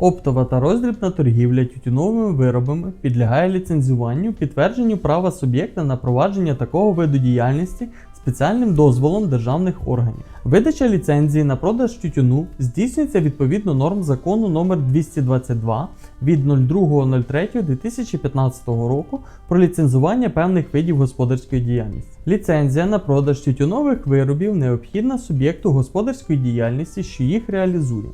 Оптова та роздрібна торгівля тютюновими виробами підлягає ліцензуванню, підтвердженню права суб'єкта на провадження такого виду діяльності спеціальним дозволом державних органів. Видача ліцензії на продаж тютюну здійснюється відповідно норм закону номер 222 від 02.03.2015 року про ліцензування певних видів господарської діяльності. Ліцензія на продаж тютюнових виробів необхідна суб'єкту господарської діяльності, що їх реалізує.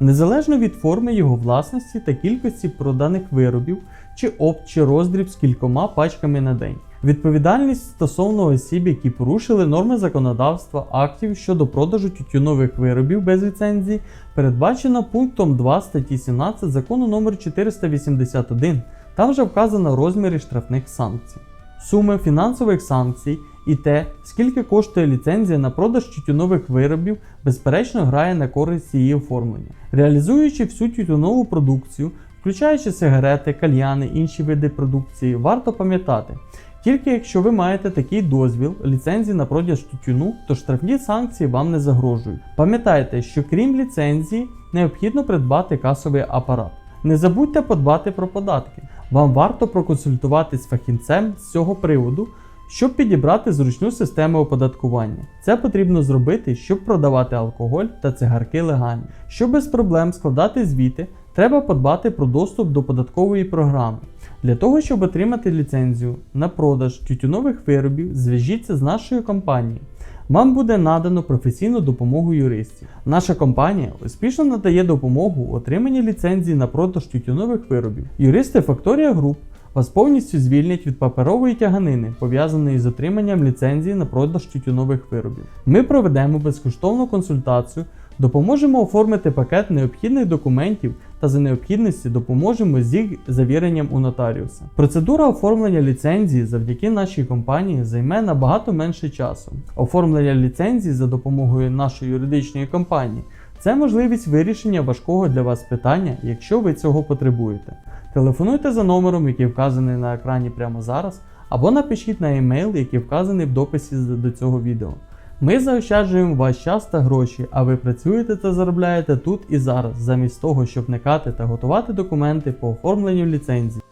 Незалежно від форми його власності та кількості проданих виробів, чи опт, чи роздріб з кількома пачками на день. Відповідальність стосовно осіб, які порушили норми законодавства актів щодо продажу тютюнових виробів без ліцензії, передбачена пунктом 2 статті 17 закону номер 481. Там вже вказано розміри штрафних санкцій. Суми фінансових санкцій і те, скільки коштує ліцензія на продаж тютюнових виробів, безперечно грає на користь її оформлення. Реалізуючи всю тютюнову продукцію, включаючи сигарети, кальяни, інші види продукції, варто пам'ятати. Тільки якщо ви маєте такий дозвіл ліцензії на продаж тютюну, то штрафні санкції вам не загрожують. Пам'ятайте, що крім ліцензії, необхідно придбати касовий апарат. Не забудьте подбати про податки. Вам варто проконсультуватись з фахівцем з цього приводу, щоб підібрати зручну систему оподаткування. Це потрібно зробити, щоб продавати алкоголь та цигарки легально. Щоб без проблем складати звіти, треба подбати про доступ до податкової програми. Для того, щоб отримати ліцензію на продаж тютюнових виробів, зв'яжіться з нашою компанією. Вам буде надано професійну допомогу юристів. Наша компанія успішно надає допомогу у отриманні ліцензії на продаж тютюнових виробів. Юристи Factoria Group вас повністю звільнять від паперової тяганини, пов'язаної з отриманням ліцензії на продаж тютюнових виробів. Ми проведемо безкоштовну консультацію, допоможемо оформити пакет необхідних документів та за необхідності допоможемо з їх завіренням у нотаріуса. Процедура оформлення ліцензії завдяки нашій компанії займе набагато менше часу. Оформлення ліцензії за допомогою нашої юридичної компанії це можливість вирішення важкого для вас питання, якщо ви цього потребуєте. Телефонуйте за номером, який вказаний на екрані прямо зараз, або напишіть на емейл, який вказаний в дописі до цього відео. Ми заощаджуємо ваш час та гроші, а ви працюєте та заробляєте тут і зараз, замість того, щоб вникати та готувати документи по оформленню ліцензії.